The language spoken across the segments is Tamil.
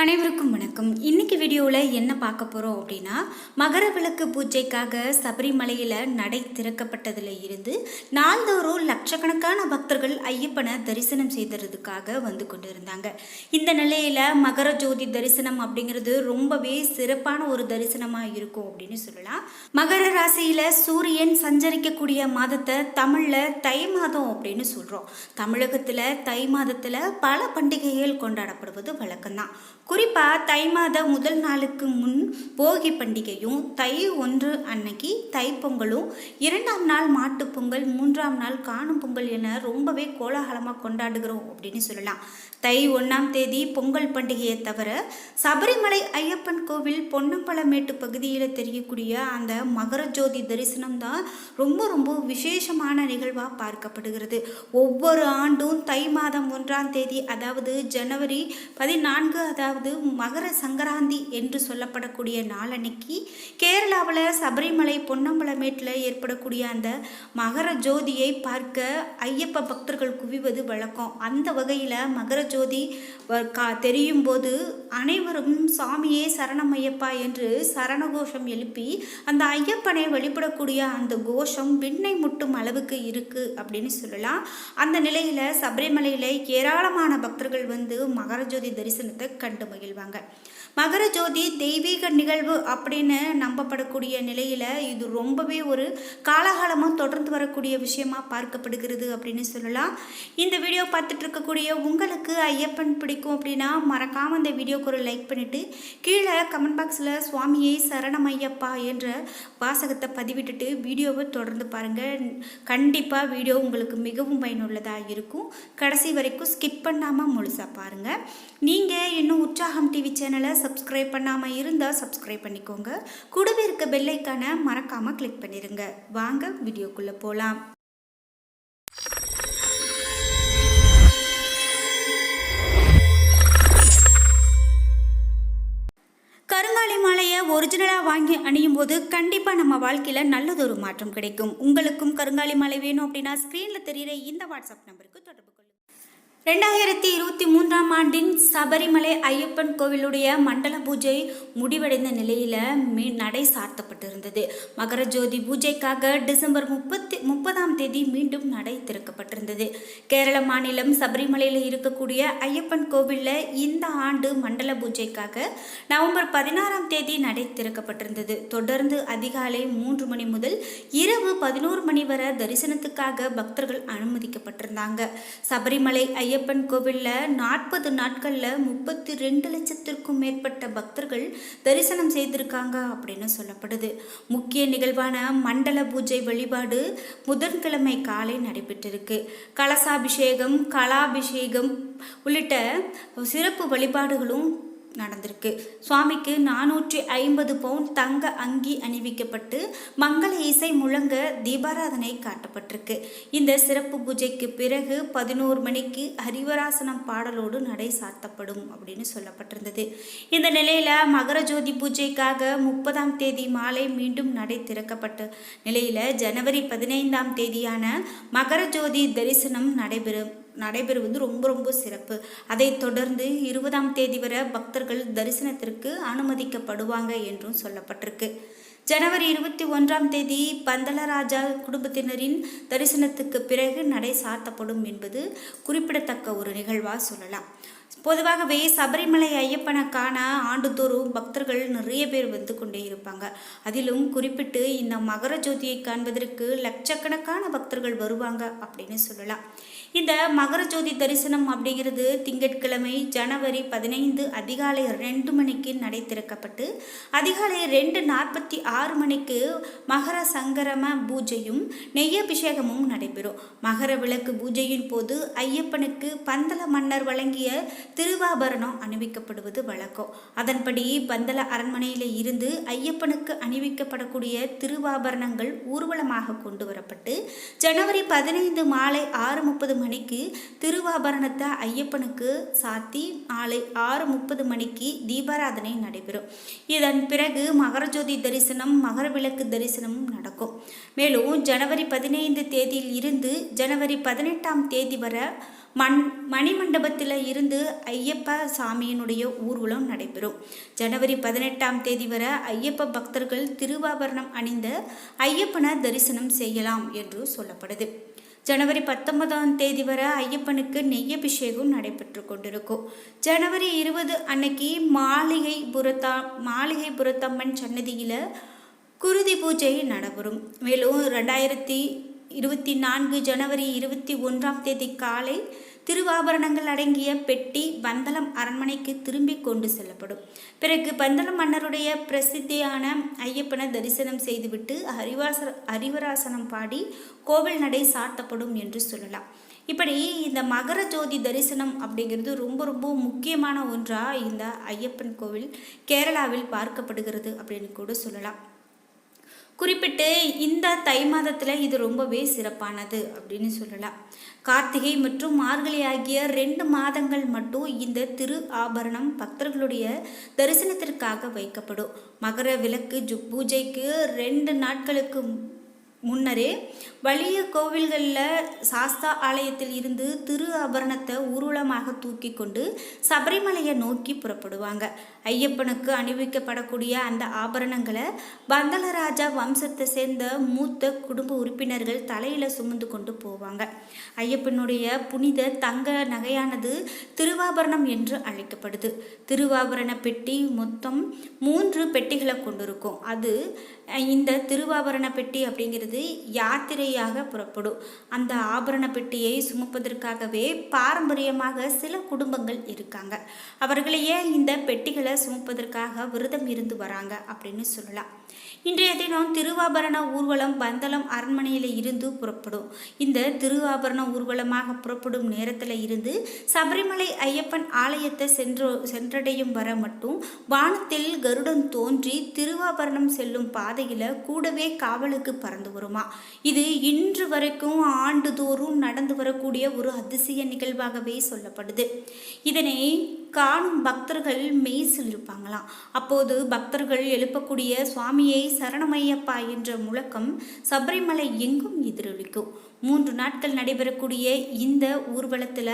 அனைவருக்கும் வணக்கம். இன்னைக்கு வீடியோவில் என்ன பார்க்க போகிறோம் அப்படின்னா மகர விளக்கு பூஜைக்காக சபரிமலையில் நடை திறக்கப்பட்டதில் இருந்து நாள்தோறும் லட்சக்கணக்கான பக்தர்கள் ஐயப்பனை தரிசனம் செய்ததுக்காக வந்து கொண்டு இருந்தாங்க இந்த நிலையில் மகர ஜோதி தரிசனம் அப்படிங்கிறது ரொம்பவே சிறப்பான ஒரு தரிசனமாக இருக்கும் அப்படின்னு சொல்லலாம். மகர ராசியில் சூரியன் சஞ்சரிக்கக்கூடிய மாதத்தை தமிழில் தை மாதம் அப்படின்னு சொல்கிறோம் தமிழகத்தில் தை மாதத்தில் பல பண்டிகைகள் கொண்டாடப்படுவது வழக்கம்தான். குறிப்பாக தை மாத முதல் நாளுக்கு முன் போகி பண்டிகையும் தை ஒன்று அன்னைக்கு தைப்பொங்கலும் இரண்டாம் நாள் மாட்டுப்பொங்கல் மூன்றாம் நாள் காணும் பொங்கல் என ரொம்பவே கோலாகலமாக கொண்டாடுகிறோம் அப்படின்னு சொல்லலாம். தை ஒன்றாம் தேதி பொங்கல் பண்டிகையை தவிர சபரிமலை ஐயப்பன் கோவில் பொன்னம்பலமேட்டு பகுதியில் தெரியக்கூடிய அந்த மகர ஜோதி தரிசனம் தான் ரொம்ப ரொம்ப விசேஷமான நிகழ்வாக பார்க்கப்படுகிறது. ஒவ்வொரு ஆண்டும் தை மாதம் ஒன்றாம் தேதி அதாவது ஜனவரி பதினான்கு அதாவது மகர சங்கராந்தி என்று சொல்லப்படக்கூடிய நாளன்னைக்கு கேரளாவில் சபரிமலை பொன்னம்பலமேட்டில் ஏற்படக்கூடிய அந்த மகர ஜோதியை பார்க்க ஐயப்ப பக்தர்கள் குவிவது வழக்கம். அந்த வகையில் மகர ஜோதி வ- கா தெரியும் போது அனைவரும் சாமியே சரணம் ஐயப்பா என்று சரணகோஷம் எழுப்பி அந்த ஐயப்பனை வழிபடக்கூடிய அந்த கோஷம் விண்ணை முட்டும் அளவுக்கு இருக்குது அப்படின்னு சொல்லலாம். அந்த நிலையில் சபரிமலையில் ஏராளமான பக்தர்கள் வந்து மகர ஜோதி தரிசனத்தை கண்டு மகிழ்வாங்க. மகர ஜோதி தெய்வீக நிகழ்வு அப்படின்னு நம்பப்படக்கூடிய நிலையில் இது ரொம்பவே ஒரு காலகாலமாக தொடர்ந்து வரக்கூடிய விஷயமா பார்க்கப்படுகிறது அப்படின்னு சொல்லலாம். இந்த வீடியோ பார்த்துட்டு இருக்கக்கூடிய உங்களுக்கு ஐயப்பன் பிடிக்கும் அப்படின்னா மறக்காமல் இந்த வீடியோக்கு ஒரு லைக் பண்ணிவிட்டு கீழே கமெண்ட் பாக்ஸில் சுவாமியை சரணம் ஐயப்பா என்ற வாசகத்தை பதிவிட்டுட்டு வீடியோவை தொடர்ந்து பாருங்கள் கண்டிப்பாக வீடியோ உங்களுக்கு மிகவும் பயனுள்ளதாக இருக்கும். கடைசி வரைக்கும் ஸ்கிப் பண்ணாமல் முழுசாக பாருங்கள் நீங்கள் இன்னும் உற்சாகம் டிவி சேனலை சப்ஸ்கிரைப் பண்ணாமல் இருந்தால் சப்ஸ்கிரைப் பண்ணிக்கோங்க. கூடவே இருக்க பெல்லைக்கான மறக்காமல் கிளிக் பண்ணிடுங்க வாங்க வீடியோக்குள்ளே போகலாம் கருங்காலி மாலையை ஒரிஜினலாக வாங்கி அணியும் போது கண்டிப்பாக நம்ம வாழ்க்கையில் நல்லதொரு மாற்றம் கிடைக்கும். உங்களுக்கும் கருங்காலி மாலை வேணும் அப்படின்னா ஸ்க்ரீனில் தெரிகிற இந்த வாட்ஸ்அப் நம்பருக்கு தொடர்பு கொள்ளுங்கள் ரெண்டாயிரத்தி இருபத்தி மூன்றாம் ஆண்டின் சபரிமலை ஐயப்பன் கோவிலுடைய மண்டல பூஜை முடிவடைந்த நிலையில் மீ நடை சார்த்தப்பட்டிருந்தது. மகர ஜோதி பூஜைக்காக டிசம்பர் முப்பத்தி முப்பதாம் தேதி மீண்டும் நடை திறக்கப்பட்டிருந்தது. கேரள மாநிலம் சபரிமலையில் இருக்கக்கூடிய ஐயப்பன் கோவிலில் இந்த ஆண்டு மண்டல பூஜைக்காக நவம்பர் பதினாறாம் தேதி நடை திறக்கப்பட்டிருந்தது. தொடர்ந்து அதிகாலை மூன்று மணி முதல் இரவு பதினோரு மணி வரை தரிசனத்துக்காக பக்தர்கள் அனுமதிக்கப்பட்டிருந்தாங்க. சபரிமலை ஐயப்பன் கோவிலில் நாற்பது நாட்களில் முப்பத்தி ரெண்டு லட்சத்திற்கும் மேற்பட்ட பக்தர்கள் தரிசனம் செய்திருக்காங்க அப்படின்னு சொல்லப்படுது. முக்கிய நிகழ்வான மண்டல பூஜை வழிபாடு புதன்கிழமை காலை நடைபெற்றிருக்கு. கலசாபிஷேகம் கலாபிஷேகம் உள்ளிட்ட சிறப்பு வழிபாடுகளும் நடந்திருக்கு. சுவாமிக்கு நானூற்றி ஐம்பது பவுன் தங்க அங்கி அணிவிக்கப்பட்டு மங்கள இசை முழங்க தீபாராதனை காட்டப்பட்டிருக்கு. இந்த சிறப்பு பூஜைக்கு பிறகு பதினோரு மணிக்கு ஹரிவராசனம் பாடலோடு நடை சாத்தப்படும் அப்படின்னு சொல்லப்பட்டிருந்தது. இந்த நிலையில் மகர ஜோதி பூஜைக்காக முப்பதாம் தேதி மாலை மீண்டும் நடை திறக்கப்பட்ட நிலையில் ஜனவரி பதினைந்தாம் தேதியான மகர ஜோதி தரிசனம் நடைபெறும். நடைபெறுவது ரொம்ப ரொம்ப சிறப்பு. அதைத் தொடர்ந்து இருபதாம் தேதி வரை பக்தர்கள் தரிசனத்திற்கு அனுமதிக்கப்படுவாங்க என்றும் சொல்லப்பட்டிருக்கு. ஜனவரி இருபத்தி ஒன்றாம் தேதி பந்தலராஜா குடும்பத்தினரின் தரிசனத்துக்கு பிறகு நடை சாத்தப்படும் என்பது குறிப்பிடத்தக்க ஒரு நிகழ்வாக சொல்லலாம். பொதுவாகவே சபரிமலை ஐயப்பனை காண ஆண்டுதோறும் பக்தர்கள் நிறைய பேர் வந்து கொண்டே இருப்பாங்க. அதிலும் குறிப்பிட்டு இந்த மகர ஜோதியை காண்பதற்கு லட்சக்கணக்கான பக்தர்கள் வருவாங்க அப்படின்னு சொல்லலாம். இந்த மகர ஜோதி தரிசனம் அப்படிங்கிறது திங்கட்கிழமை ஜனவரி பதினைந்து அதிகாலை ரெண்டு மணிக்கு நடை திறக்கப்பட்டு அதிகாலை ரெண்டு நாற்பத்தி ஆறு மணிக்கு மகர சங்கரம பூஜையும் நெய்யபிஷேகமும் நடைபெறும். மகர விளக்கு பூஜையின் போது ஐயப்பனுக்கு பந்தல மன்னர் வழங்கிய திருவாபரணம் அணிவிக்கப்படுவது வழக்கம். அதன்படி பந்தல அரண்மனையில் இருந்து ஐயப்பனுக்கு அணிவிக்கப்படக்கூடிய திருவாபரணங்கள் ஊர்வலமாக கொண்டு வரப்பட்டு ஜனவரி பதினைந்து மாலை ஆறு முப்பது மணிக்கு திருவாபரணத்தை ஐயப்பனுக்கு சாத்தி மாலை ஆறு முப்பது மணிக்கு தீபாராதனை நடைபெறும். இதன் பிறகு மகரஜோதி தரிசனம் மகர விளக்கு தரிசனமும் நடக்கும். மேலும் ஜனவரி பதினைந்து தேதியில் இருந்து ஜனவரி பதினெட்டாம் தேதி வரை மண் மணிமண்டபத்தில் இருந்து ஐயப்ப சாமியினுடைய ஊர்வலம் நடைபெறும். ஜனவரி பதினெட்டாம் தேதி வரை ஐயப்ப பக்தர்கள் திருவாபரணம் அணிந்த ஐயப்பனை தரிசனம் செய்யலாம் என்று சொல்லப்படுது. ஜனவரி பத்தொன்பதாம் தேதி வரை ஐயப்பனுக்கு நெய்யபிஷேகம் நடைபெற்று கொண்டிருக்கும். ஜனவரி இருபது அன்னைக்கு மாளிகை புரத்தா மாளிகை புரத்தம்மன் சன்னதியில் குருதி பூஜை நடைபெறும். மேலும் ரெண்டாயிரத்தி இருபத்தி நான்கு ஜனவரி இருபத்தி ஒன்றாம் தேதி காலை திருவாபரணங்கள் அடங்கிய பெட்டி பந்தளம் அரண்மனைக்கு திரும்பி கொண்டு செல்லப்படும். பிறகு பந்தளம் மன்னருடைய பிரசித்தியான ஐயப்பனை தரிசனம் செய்துவிட்டு ஹரிவாச ஹரிவராசனம் பாடி கோவில் நடை சாட்டப்படும் என்று சொல்லலாம். இப்படி இந்த மகர ஜோதி தரிசனம் அப்படிங்கிறது ரொம்ப ரொம்ப முக்கியமான ஒன்றாக இந்த ஐயப்பன் கோவில் கேரளாவில் பார்க்கப்படுகிறது அப்படின்னு கூட சொல்லலாம். குறிப்பிட்டு இந்த தை மாதத்தில் இது ரொம்பவே சிறப்பானது அப்படின்னு சொல்லலாம். கார்த்திகை மற்றும் மார்கழி ஆகிய ரெண்டு மாதங்கள் மட்டும் இந்த திரு ஆபரணம் பக்தர்களுடைய தரிசனத்திற்காக வைக்கப்படும். மகர விளக்கு பூஜைக்கு ரெண்டு நாட்களுக்கு முன்னரே வலிய கோவில்களில் சாஸ்தா ஆலயத்தில் இருந்து திரு ஆபரணத்தை ஊர்வலமாக தூக்கி கொண்டு சபரிமலையை நோக்கி புறப்படுவாங்க. ஐயப்பனுக்கு அணிவிக்கப்படக்கூடிய அந்த ஆபரணங்களை பந்தலராஜா வம்சத்தை சேர்ந்த மூத்த குடும்ப உறுப்பினர்கள் தலையில் சுமந்து கொண்டு போவாங்க. ஐயப்பனுடைய புனித தங்க நகையானது திருவாபரணம் என்று அழைக்கப்படுது. திருவாபரண பெட்டி மொத்தம் மூன்று பெட்டிகளை கொண்டிருக்கும். அது இந்த திருவாபரண பெட்டி அப்படிங்கிறது யாத்திரையாக புறப்படும். அந்த ஆபரண பெட்டியை சுமப்பதற்காகவே பாரம்பரியமாக சில குடும்பங்கள் இருக்காங்க. அவர்களையே இந்த பெட்டிகளை சுமப்பதற்காக விரதம் இருந்து வராங்க அப்படின்னு சொல்லலாம். இன்றைய தினம் திருவாபரண ஊர்வலம் பந்தளம் அரண்மனையில் இருந்து புறப்படும். இந்த திருவாபரண ஊர்வலமாக புறப்படும் நேரத்தில் இருந்து சபரிமலை ஐயப்பன் ஆலயத்தை சென்று சென்றடையும் வர மட்டும் வானத்தில் கருடன் தோன்றி திருவாபரணம் செல்லும் பாதையில் கூடவே காவலுக்கு பறந்து வருமா? இது இன்று வரைக்கும் ஆண்டுதோறும் நடந்து வரக்கூடிய ஒரு அதிசய நிகழ்வாகவே சொல்லப்படுது. இதனை காணும் பக்தர்கள் மெய்சில் இருப்பாங்களாம். அப்போது பக்தர்கள் எழுப்பக்கூடிய சுவாமியை சரணமையப்பா என்ற முழக்கம் சபரிமலை எங்கும் எதிரொலிக்கும். மூன்று நாட்கள் நடைபெறக்கூடிய இந்த ஊர்வலத்தில்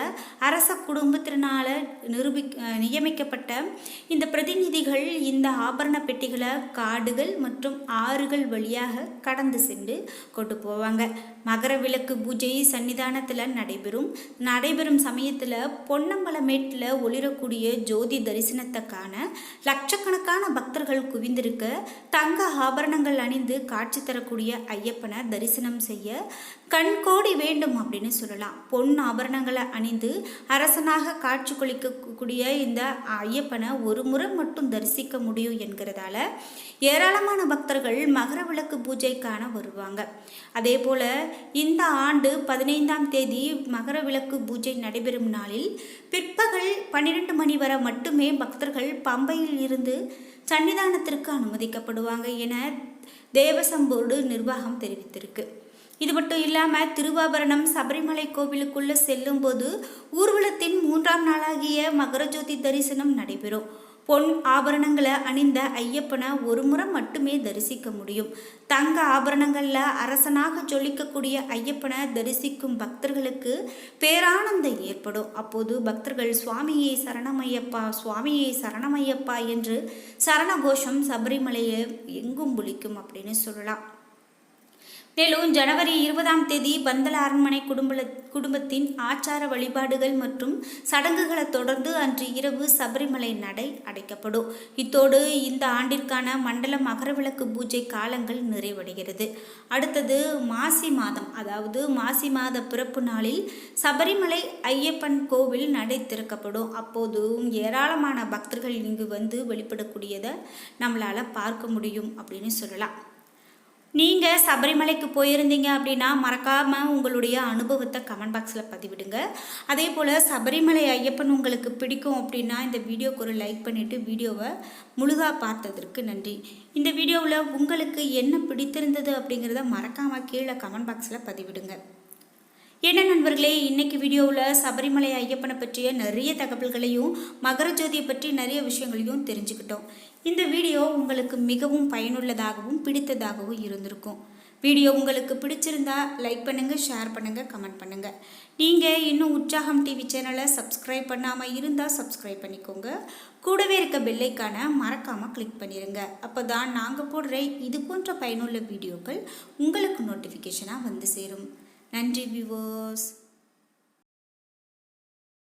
அரச குடும்பத்தினால நிரூபி நியமிக்கப்பட்ட இந்த பிரதிநிதிகள் இந்த ஆபரண பெட்டிகளை காடுகள் மற்றும் ஆறுகள் வழியாக கடந்து சென்று கொண்டு போவாங்க. மகர விளக்கு பூஜை சன்னிதானத்தில் நடைபெறும். நடைபெறும் சமயத்தில் பொன்னம்பலமேட்டில் ஒளிரக்கூடிய ஜோதி தரிசனத்தை காண லட்சக்கணக்கான பக்தர்கள் குவிந்திருக்க தங்க ஆபரணங்கள் அணிந்து காட்சி தரக்கூடிய ஐயப்பனை தரிசனம் செய்ய கண்கோடி வேண்டும் அப்படின்னு சொல்லலாம். பொன் ஆபரணங்களை அணிந்து அரசனாக காட்சி கொளிக்கக்கூடிய இந்த ஐயப்பனை ஒரு முறை மட்டும் தரிசிக்க முடியும் என்கிறதால ஏராளமான பக்தர்கள் மகர விளக்கு பூஜைக்கான வருவாங்க. அதே போல் இந்த ஆண்டு பதினைந்தாம் தேதி மகர விளக்கு பூஜை நடைபெறும் நாளில் பிற்பகல் பன்னிரெண்டு மணி வரை மட்டுமே பக்தர்கள் பம்பையில் இருந்து சன்னிதானத்திற்கு அனுமதிக்கப்படுவாங்க என தேவசம் போர்டு நிர்வாகம் தெரிவித்திருக்கு. இது மட்டும் இல்லாமல் திருவாபரணம் சபரிமலை கோவிலுக்குள்ளே செல்லும்போது ஊர்வலத்தின் மூன்றாம் நாளாகிய மகரஜோதி தரிசனம் நடைபெறும். பொன் ஆபரணங்களை அணிந்த ஐயப்பனை ஒரு முறை மட்டுமே தரிசிக்க முடியும். தங்க ஆபரணங்களில் அரசனாக ஜொலிக்கக்கூடிய ஐயப்பனை தரிசிக்கும் பக்தர்களுக்கு பேரானந்தம் ஏற்படும். அப்போது பக்தர்கள் சுவாமியை சரணமையப்பா சுவாமியை சரணமையப்பா என்று சரண கோஷம் சபரிமலையை எங்கும் புளிக்கும் அப்படின்னு சொல்லலாம். மேலும் ஜனவரி இருபதாம் தேதி பந்தல அரண்மனை குடும்ப குடும்பத்தின் ஆச்சார வழிபாடுகள் மற்றும் சடங்குகளை தொடர்ந்து அன்று இரவு சபரிமலை நடை அடைக்கப்படும். இத்தோடு இந்த ஆண்டிற்கான மண்டல மகரவிளக்கு பூஜை காலங்கள் நிறைவடைகிறது. அடுத்தது மாசி மாதம். அதாவது மாசி மாத பிறப்பு நாளில் சபரிமலை ஐயப்பன் கோவில் நடை திறக்கப்படும். அப்போதும் ஏராளமான பக்தர்கள் இங்கு வந்து வெளிப்படக்கூடியதை நம்மளால் பார்க்க முடியும் அப்படின்னு சொல்லலாம். நீங்கள் சபரிமலைக்கு போயிருந்தீங்க அப்படின்னா மறக்காமல் உங்களுடைய அனுபவத்தை கமெண்ட் பாக்ஸில் பதிவிடுங்க. அதே போல் சபரிமலை ஐயப்பன் உங்களுக்கு பிடிக்கும் அப்படின்னா இந்த வீடியோக்கு ஒரு லைக் பண்ணிவிட்டு வீடியோவை முழுகா பார்த்ததற்கு நன்றி. இந்த வீடியோவில் உங்களுக்கு என்ன பிடித்திருந்தது அப்படிங்கிறத மறக்காமல் கீழே கமெண்ட் பாக்ஸில் பதிவிடுங்க. என்ன நண்பர்களே இன்னைக்கு வீடியோவில் சபரிமலை ஐயப்பனை பற்றிய நிறைய தகவல்களையும் மகர ஜோதியை பற்றி நிறைய விஷயங்களையும் தெரிஞ்சுக்கிட்டோம். இந்த வீடியோ உங்களுக்கு மிகவும் பயனுள்ளதாகவும் பிடித்ததாகவும் இருந்திருக்கும். வீடியோ உங்களுக்கு பிடிச்சிருந்தா லைக் பண்ணுங்கள் ஷேர் பண்ணுங்கள் கமெண்ட் பண்ணுங்கள் நீங்கள் இன்னும் உற்சாகம் டிவி சேனலை சப்ஸ்கிரைப் பண்ணாமல் இருந்தால் சப்ஸ்கிரைப் பண்ணிக்கோங்க. கூடவே இருக்க பெல்லைக்கான மறக்காமல் கிளிக் பண்ணிடுங்க அப்போ தான் நாங்கள் போடுற இது போன்ற பயனுள்ள வீடியோக்கள் உங்களுக்கு நோட்டிஃபிகேஷனாக வந்து சேரும். நன்றி வியூவர்ஸ்